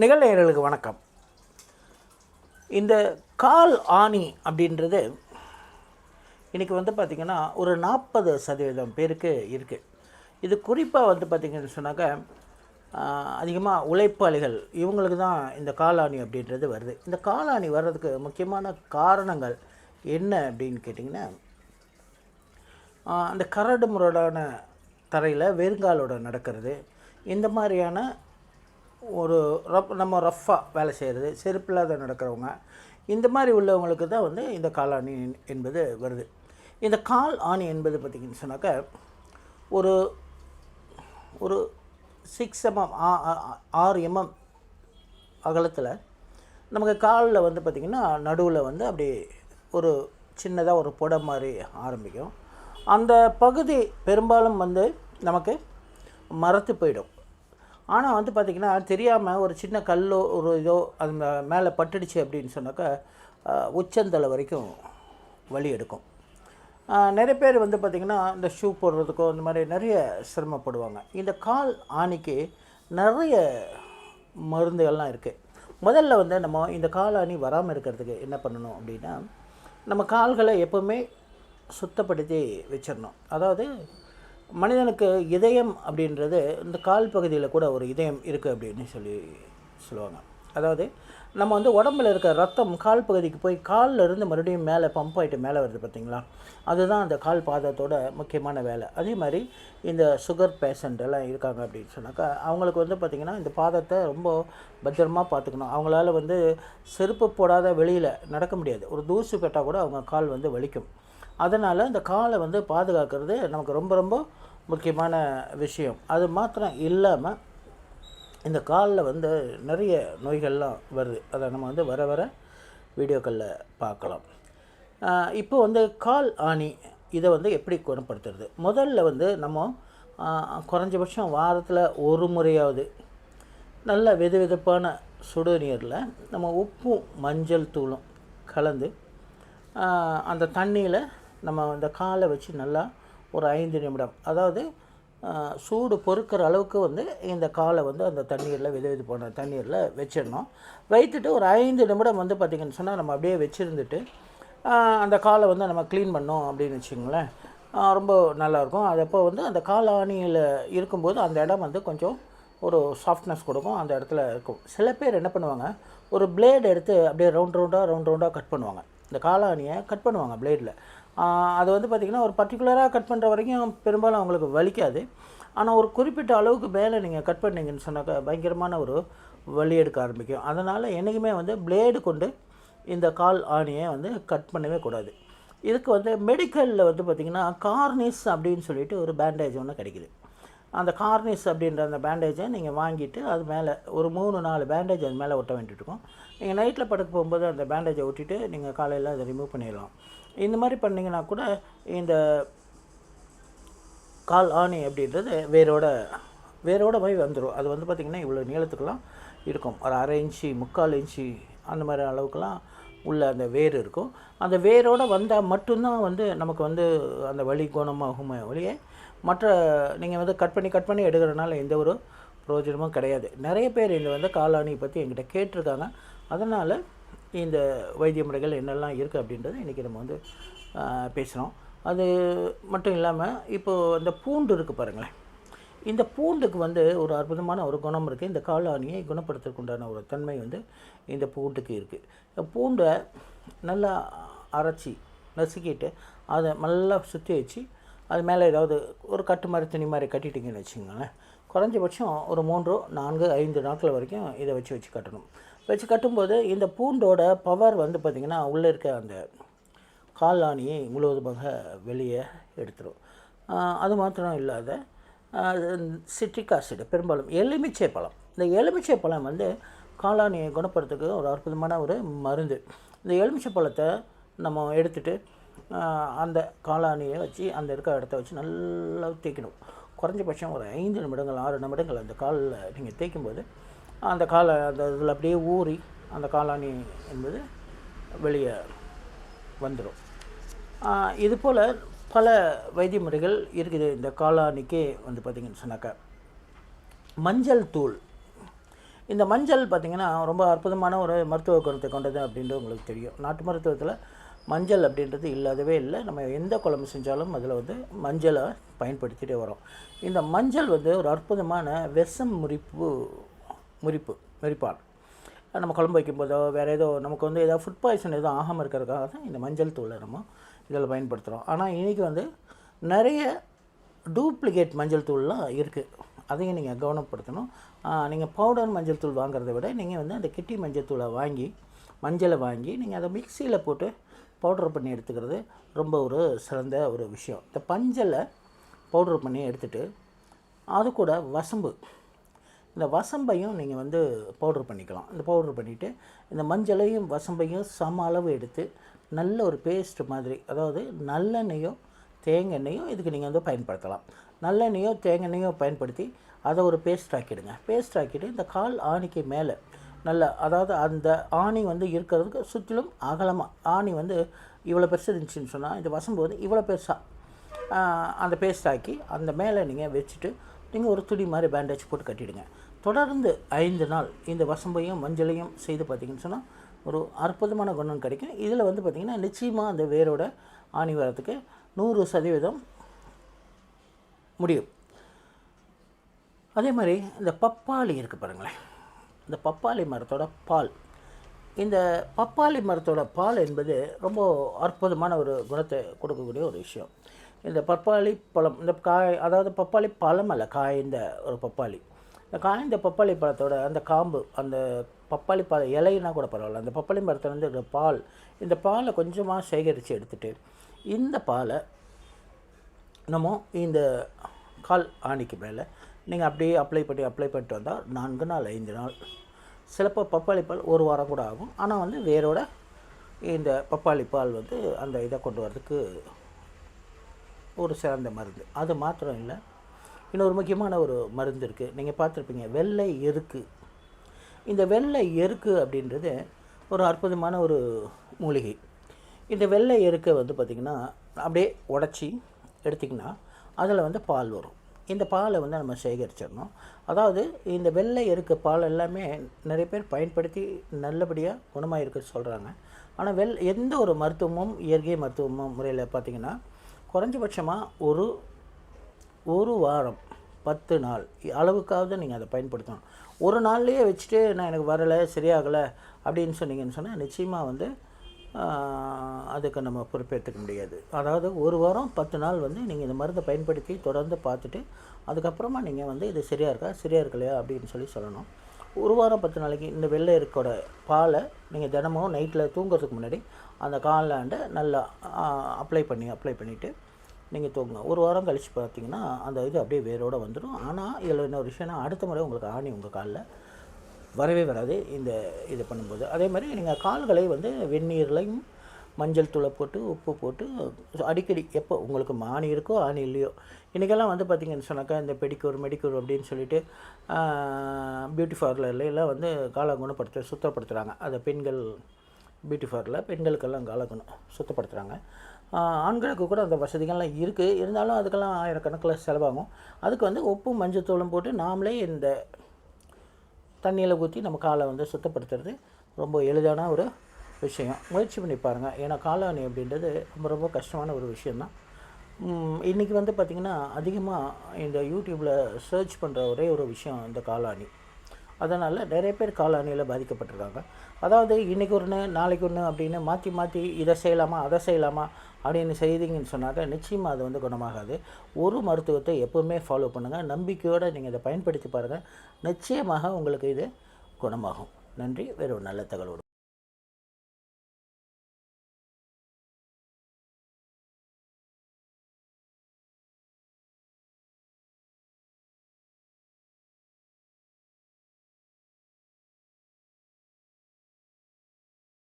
நிகழ்நேயர்களுக்கு வணக்கம். இந்த கால் ஆணி அப்படின்றது இன்றைக்கி வந்து பார்த்திங்கன்னா ஒரு நாற்பது சதவீதம் பேருக்கு இருக்குது இது குறிப்பாக வந்து பார்த்திங்கன்னு சொன்னாக்க அதிகமாக உழைப்பாளிகள் இவங்களுக்கு தான் இந்த காலாணி அப்படின்றது வருது. இந்த காலாணி வர்றதுக்கு முக்கியமான காரணங்கள் என்ன அப்படின்னு கேட்டிங்கன்னா அந்த கரடு முரடான தரையில் வெறுங்காலோட நடக்கிறது இந்த மாதிரியான ஒரு ரப் நம்ம ரஃப்பாக வேலை செய்கிறது செருப்பில்லாத நடக்கிறவங்க இந்த மாதிரி உள்ளவங்களுக்கு தான் வந்து இந்த காலாணி என்பது வருது. இந்த கால் ஆணி என்பது பார்த்திங்கன்னு சொன்னாக்க ஒரு ஒரு சிக்ஸ் எம்எம் ஆறு எம்எம் அகலத்தில் நமக்கு காலில் வந்து பார்த்திங்கன்னா நடுவில் வந்து அப்படி ஒரு சின்னதாக ஒரு புடை மாதிரி ஆரம்பிக்கும். அந்த பகுதி பெரும்பாலும் வந்து நமக்கு மரத்து போயிடும். ஆனால் வந்து பார்த்திங்கன்னா தெரியாமல் ஒரு சின்ன கல்லோ ஒரு இதோ அது மே- மேலே பட்டுடுச்சு அப்படின்னு சொன்னாக்கா உச்சந்தலை வரைக்கும் வழி எடுக்கும். நிறைய பேர் வந்து பார்த்திங்கன்னா இந்த ஷூ போடுறதுக்கோ இந்த மாதிரி நிறைய சிரமப்படுவாங்க. இந்த கால் ஆணிக்கு நிறைய மருந்துகள்லாம் இருக்குது முதல்ல வந்து நம்ம இந்த கால் ஆணி வராமல் இருக்கிறதுக்கு என்ன பண்ணணும் அப்படின்னா நம்ம கால்களை எப்போவுமே சுத்தப்படுத்தி வச்சிடணும். அதாவது மனிதனுக்கு இதயம் அப்படின்றது இந்த கால் பகுதியில் கூட ஒரு இதயம் இருக்குது அப்படின்னு சொல்லி சொல்லுவாங்க. அதாவது நம்ம வந்து உடம்புல இருக்க ரத்தம் கால் பகுதிக்கு போய் காலில் இருந்து மறுபடியும் மேலே பம்ப் ஆகிட்டு மேலே வருது பார்த்தீங்களா? அதுதான் அந்த கால் பாதத்தோட முக்கியமான வேலை. அதே மாதிரி இந்த சுகர் பேஷண்ட் எல்லாம் இருக்காங்க அப்படின்னு சொன்னாக்கா அவங்களுக்கு வந்து பார்த்திங்கன்னா இந்த பாதத்தை ரொம்ப பத்திரமா பார்த்துக்கணும். அவங்களால வந்து செருப்பு போடாத வெளியில் நடக்க முடியாது. ஒரு தூசு பெட்டால் கூட அவங்க கால் வந்து வலிக்கும். அதனால் இந்த காலை வந்து பாதுகாக்கிறது நமக்கு ரொம்ப ரொம்ப முக்கியமான விஷயம். அது மாத்திரம் இல்லாமல் இந்த காலில் வந்து நிறைய நோய்கள்லாம் வருது. அதை நம்ம வந்து வர வர வீடியோக்களில் பார்க்கலாம். இப்போ வந்து கால் ஆணி இதை வந்து எப்படி குணப்படுத்துறது? முதல்ல வந்து நம்ம குறைஞ்சபட்சம் வாரத்தில் ஒரு முறையாவது நல்ல வெது வெதுப்பான சுடுநீரில் நம்ம உப்பும் மஞ்சள் தூளும் கலந்து அந்த தண்ணியில் நம்ம அந்த காலை வச்சு நல்லா ஒரு ஐந்து நிமிடம். அதாவது சூடு பொறுக்கிற அளவுக்கு வந்து இந்த காலை வந்து அந்த தண்ணீரில் வெது போன தண்ணீரில் வச்சிடணும். வைத்துட்டு ஒரு ஐந்து நிமிடம் வந்து பார்த்திங்கன்னு சொன்னால் நம்ம அப்படியே வச்சுருந்துட்டு அந்த காலை வந்து நம்ம க்ளீன் பண்ணோம் அப்படின்னு வச்சுங்களேன் ரொம்ப நல்லாயிருக்கும். அதப்போ அப்போ வந்து அந்த காலாணியில் இருக்கும்போது அந்த இடம் வந்து கொஞ்சம் ஒரு சாஃப்ட்னஸ் கொடுக்கும் அந்த இடத்துல இருக்கும். சில பேர் என்ன பண்ணுவாங்க ஒரு பிளேடு எடுத்து அப்படியே ரவுண்ட் ரவுண்டாக ரவுண்ட் ரவுண்டாக கட் பண்ணுவாங்க. இந்த காலாணியை கட் பண்ணுவாங்க பிளேடில் அது வந்து பார்த்திங்கன்னா ஒரு பர்டிகுலராக கட் பண்ணுற வரைக்கும் பெரும்பாலும் அவங்களுக்கு வலிக்காது. ஆனால் ஒரு குறிப்பிட்ட அளவுக்கு மேலே நீங்கள் கட் பண்ணீங்கன்னு சொன்னாக்கா பயங்கரமான ஒரு வலி எடுக்க ஆரம்பிக்கும். அதனால் என்றைக்குமே வந்து பிளேடு கொண்டு இந்த கால் ஆணியை வந்து கட் பண்ணவே கூடாது. இதுக்கு வந்து மெடிக்கலில் வந்து பார்த்திங்கன்னா கார்னிஸ் அப்படின்னு சொல்லிட்டு ஒரு பேண்டேஜ் ஒன்று கிடைக்குது. அந்த கார்னிஸ் அப்படின்ற அந்த பேண்டேஜை நீங்கள் வாங்கிட்டு அது மேலே ஒரு மூணு நாலு பேண்டேஜ் அது மேலே ஒட்ட வேண்டியிருக்கும் நீங்கள் நைட்டில் படுக்க போகும்போது அந்த பேண்டேஜை ஒட்டிட்டு நீங்கள் காலையில் அதை ரிமூவ் பண்ணிடலாம். இந்த மாதிரி பண்ணிங்கன்னா கூட இந்த கால் ஆணி அப்படின்றது வேரோட வேரோட போய் வந்துடும் அது வந்து பார்த்திங்கன்னா இவ்வளோ நீளத்துக்கெலாம் இருக்கும். ஒரு அரை இன்ச்சு முக்கால் இன்ச்சு அந்த மாதிரி அளவுக்குலாம் உள்ள அந்த வேர் இருக்கும். அந்த வேரோடு வந்தால் மட்டும்தான் வந்து நமக்கு வந்து அந்த வலி குணமாகுமே ஒழிய மற்ற நீங்கள் வந்து கட் பண்ணி கட் பண்ணி எடுக்கிறனால எந்த ஒரு பிரயோஜனமும் கிடையாது. நிறைய பேர் இந்த வந்து காலாணி பற்றி என்கிட்ட கேட்டிருக்காங்க. அதனால் இந்த வைத்திய முறைகள் என்னெல்லாம் இருக்குது அப்படின்றத இன்றைக்கி நம்ம வந்து பேசுகிறோம். அது மட்டும் இல்லாமல் இப்போது இந்த பூண்டு இருக்குது பாருங்களேன். இந்த பூண்டுக்கு வந்து ஒரு அற்புதமான ஒரு குணம் இருக்குது. இந்த காளானியை குணப்படுத்துறதுக்கு உண்டான ஒரு தன்மை வந்து இந்த பூண்டுக்கு இருக்குது. பூண்டை நல்லா அரைச்சி நசுக்கிட்டு அதை நல்லா சுற்றி வச்சு அது மேலே ஏதாவது ஒரு கட்டு மாதிரி துணி மாதிரி கட்டிட்டிங்கன்னு வச்சுக்கோங்களேன். குறைஞ்சபட்சம் ஒரு மூன்று நான்கு ஐந்து நாட்கள் வரைக்கும் இதை வச்சு வச்சு கட்டணும். வச்சு கட்டும்போது இந்த பூண்டோட பவர் வந்து பார்த்திங்கன்னா உள்ளே இருக்க அந்த காலாணியை முழுவதுமாக வெளியே எடுத்துரும். அது மாத்திரம் இல்லாத சிட்ரிக் ஆசிட் பெரும்பாலும் எலுமிச்சை பழம். இந்த எலுமிச்சை பழம் வந்து காளானியை குணப்படுறதுக்கு ஒரு அற்புதமான ஒரு மருந்து. இந்த எலுமிச்சை பழத்தை நம்ம எடுத்துட்டு அந்த காளானியை வச்சு அந்த இருக்க இடத்த வச்சு நல்லா தேய்க்கணும். குறைஞ்சபட்சம் ஒரு ஐந்து நிமிடங்கள் ஆறு நிமிடங்கள் அந்த காலில் நீங்கள் தேய்க்கும்போது அந்த காலை அந்த இதில் அப்படியே ஊறி அந்த காளானி என்பது வெளியே வந்துடும் இது போல் பல வைத்திய முறைகள் இருக்குது இந்த காளானிக்கே வந்து பார்த்திங்கன்னு சொன்னாக்கா. மஞ்சள் தூள். இந்த மஞ்சள் பார்த்திங்கன்னா ரொம்ப அற்புதமான ஒரு மருத்துவ குணத்தை கொண்டது அப்படின்றது உங்களுக்கு தெரியும். நாட்டு மருத்துவத்தில் மஞ்சள் அப்படின்றது இல்லாதவே இல்லை. நம்ம எந்த குழம்பு செஞ்சாலும் அதில் வந்து மஞ்சளை பயன்படுத்திகிட்டே வரோம். இந்த மஞ்சள் வந்து ஒரு அற்புதமான விஷம் முறிப்பு முறிப்பு முறிப்பான். நம்ம குழம்பு வைக்கும்போதோ வேறு ஏதோ நமக்கு வந்து ஏதோ ஃபுட் பாய்சன் எதுவும் ஆகாமல் இருக்கிறதுக்காக தான் இந்த மஞ்சள் தூளை நம்ம இதில் பயன்படுத்துகிறோம் ஆனால் இன்றைக்கி வந்து நிறைய டூப்ளிகேட் மஞ்சள் தூள்லாம் இருக்குது அதையும் நீங்கள் கவனப்படுத்தணும். நீங்கள் பவுடர் மஞ்சள் தூள் வாங்குறத விட நீங்கள் வந்து அந்த கிட்டி மஞ்சள் தூளை வாங்கி மஞ்சளை வாங்கி நீங்கள் அதை மிக்சியில் போட்டு பவுடர் பண்ணி எடுத்துக்கிறது ரொம்ப ஒரு சிறந்த ஒரு விஷயம். இந்த பஞ்சலை பவுடர் பண்ணி எடுத்துகிட்டு அது கூட வசம்பு. இந்த வசம்பையும் நீங்கள் வந்து பவுடர் பண்ணிக்கலாம். இந்த பவுடர் பண்ணிவிட்டு இந்த மஞ்சளையும் வசம்பையும் சம அளவு எடுத்து நல்ல ஒரு பேஸ்ட் மாதிரி அதாவது நல்லெண்ணெயோ தேங்காய் இதுக்கு நீங்கள் வந்து பயன்படுத்தலாம். நல்லெண்ணெயோ தேங்காய்யோ பயன்படுத்தி அதை ஒரு பேஸ்ட் ஆக்கிடுங்க. பேஸ்ட் ஆக்கிட்டு இந்த கால் ஆணிக்கு மேலே நல்ல அதாவது அந்த ஆணி வந்து இருக்கிறதுக்கு சுற்றிலும் அகலமாக ஆணி வந்து இவ்வளோ பெருசு இருந்துச்சுன்னு சொன்னால் இந்த வசம்பு வந்து இவ்வளோ பெருசாக அந்த பேஸ்ட் ஆக்கி அந்த மேலே நீங்கள் வச்சுட்டு நீங்கள் ஒரு துணி மாதிரி பேண்டேஜ் போட்டு கட்டிவிடுங்க தொடர்ந்து ஐந்து நாள் இந்த வசம்பையும் மஞ்சளையும் செய்து பார்த்தீங்கன்னு சொன்னால் ஒரு அற்புதமான குணம் கிடைக்கும். இதில் வந்து பார்த்திங்கன்னா நிச்சயமாக அந்த வேரோட ஆணி வரத்துக்கு நூறு சதவீதம் முடியும். அதே மாதிரி இந்த பப்பாளி இருக்குது பாருங்களேன். இந்த பப்பாளி மரத்தோட பால். இந்த பப்பாளி மரத்தோட பால் என்பது ரொம்ப அற்புதமான ஒரு குணத்தை கொடுக்கக்கூடிய ஒரு விஷயம். இந்த பப்பாளி பழம் இந்த காய் அதாவது பப்பாளி பழம் அல்ல காய்ந்த ஒரு பப்பாளி. இந்த காய்ந்த பப்பாளி பழத்தோட அந்த காம்பு அந்த பப்பாளி பழ இலைனா கூட பரவாயில்ல. அந்த பப்பாளி மரத்துலேருந்து வந்து இந்த பால் இந்த பாலை கொஞ்சமாக சேகரித்து எடுத்துகிட்டு இந்த பாலை நம்ம இந்த கால் ஆணிக்கு மேலே நீங்கள் அப்படியே அப்ளை பண்ணி அப்ளை பண்ணிட்டு வந்தால் நான்கு நாள் ஐந்து நாள் சிலப்போ பப்பாளி பால் ஒரு வாரம் கூட ஆகும். ஆனால் வந்து வேரோட இந்த பப்பாளி பால் வந்து அந்த இதை கொண்டு வரதுக்கு ஒரு சிறந்த மருந்து. அது மாத்திரம் இல்லை இன்னொரு முக்கியமான ஒரு மருந்து இருக்குது நீங்கள் பார்த்துருப்பீங்க வெள்ளை எருக்கு. இந்த வெள்ளை எருக்கு அப்படின்றது ஒரு அற்புதமான ஒரு மூலிகை. இந்த வெள்ளை எருக்கை வந்து பார்த்திங்கன்னா அப்படியே உடச்சி எடுத்திங்கன்னா அதில் வந்து பால் வரும். இந்த பாலை வந்து நம்ம சேகரிச்சிடணும். அதாவது இந்த வெள்ளை எருக்க பால் எல்லாமே நிறைய பேர் பயன்படுத்தி நல்லபடியாக குணமாக இருக்க சொல்கிறாங்க ஆனால் வெள் எந்த ஒரு மருத்துவமும் இயற்கை மருத்துவமும் முறையில் பார்த்திங்கன்னா குறைஞ்சபட்சமாக ஒரு ஒரு வாரம் பத்து நாள் அளவுக்காவது நீங்கள் அதை பயன்படுத்தணும். ஒரு நாள்லேயே வச்சுட்டு நான் எனக்கு வரலை சரியாகலை அப்படின்னு சொன்னீங்கன்னு சொன்னால் நிச்சயமாக வந்து அதுக்கு நம்ம பொறுப்பேற்றுக்க முடியாது. அதாவது ஒரு வாரம் பத்து நாள் வந்து நீங்கள் இந்த மருந்தை பயன்படுத்தி தொடர்ந்து பார்த்துட்டு அதுக்கப்புறமா நீங்கள் வந்து இது சரியாக இருக்கா சரியாக இருக்கலையா அப்படின்னு சொல்லி சொல்லணும். ஒரு வாரம் பத்து நாளைக்கு இந்த வெள்ளை இருக்கோட பாலை நீங்கள் தினமும் நைட்டில் தூங்குறதுக்கு முன்னாடி அந்த காலாண்டை நல்லா அப்ளை பண்ணி அப்ளை பண்ணிவிட்டு நீங்கள் தூங்கலாம் ஒரு வாரம் கழித்து பார்த்தீங்கன்னா அந்த இது அப்படியே வேரோடு வந்துடும் ஆனால் இதில் இன்னொரு விஷயம்னா அடுத்த முறை உங்களுக்கு ஆணி உங்கள் காலில் வரவே வராது. இந்த இது பண்ணும்போது. அதே மாதிரி நீங்கள் கால்களை வந்து வெந்நீர்லையும் மஞ்சள் தூளை போட்டு உப்பு போட்டு அடிக்கடி எப்போ உங்களுக்கு ஆணி இருக்கோ ஆணி இல்லையோ. இன்றைக்கெல்லாம் வந்து பார்த்திங்கன்னு சொன்னாக்கா இந்த பெடிக்கூர் மெடிக்கூர் அப்படின்னு சொல்லிட்டு பியூட்டி பார்லரில் எல்லாம் வந்து காலை குணப்படுத்த சுத்தப்படுத்துகிறாங்க அதை பெண்கள் பியூட்டி பார்லரில் பெண்களுக்கெல்லாம் காலை குணம் சுத்தப்படுத்துகிறாங்க ஆண்களுக்கு கூட அந்த வசதிகள்லாம் இருக்குது இருந்தாலும் அதுக்கெல்லாம் ஆயிரக்கணக்கில் செலவாகும். அதுக்கு வந்து உப்பும் மஞ்சத்தூளும் போட்டு நாமளே இந்த தண்ணியில் ஊற்றி நம்ம காலை வந்து சுத்தப்படுத்துறது ரொம்ப எளிதான ஒரு விஷயம். முயற்சி பண்ணி பாருங்கள் ஏன்னா காளானி அப்படின்றது ரொம்ப ரொம்ப கஷ்டமான ஒரு விஷயந்தான் இன்றைக்கி வந்து பார்த்திங்கன்னா அதிகமாக இந்த யூடியூப்பில் சர்ச் பண்ணுற ஒரே ஒரு விஷயம் இந்த காளானி அதனால் நிறைய பேர் காளானியில் பாதிக்கப்பட்டிருக்காங்க. அதாவது இன்றைக்கி ஒன்று நாளைக்கு ஒன்று அப்படின்னு மாற்றி மாற்றி இதை செய்யலாமா அதை செய்யலாமா அப்படின்னு செய்தீங்கன்னு சொன்னாக்க நிச்சயமாக அது வந்து குணமாகாது. ஒரு மருத்துவத்தை எப்போவுமே ஃபாலோ பண்ணுங்கள் நம்பிக்கையோடு நீங்கள் இதை பயன்படுத்தி பாருங்கள் நிச்சயமாக உங்களுக்கு இது குணமாகும். நன்றி. வேறு ஒரு நல்ல தகவலோடு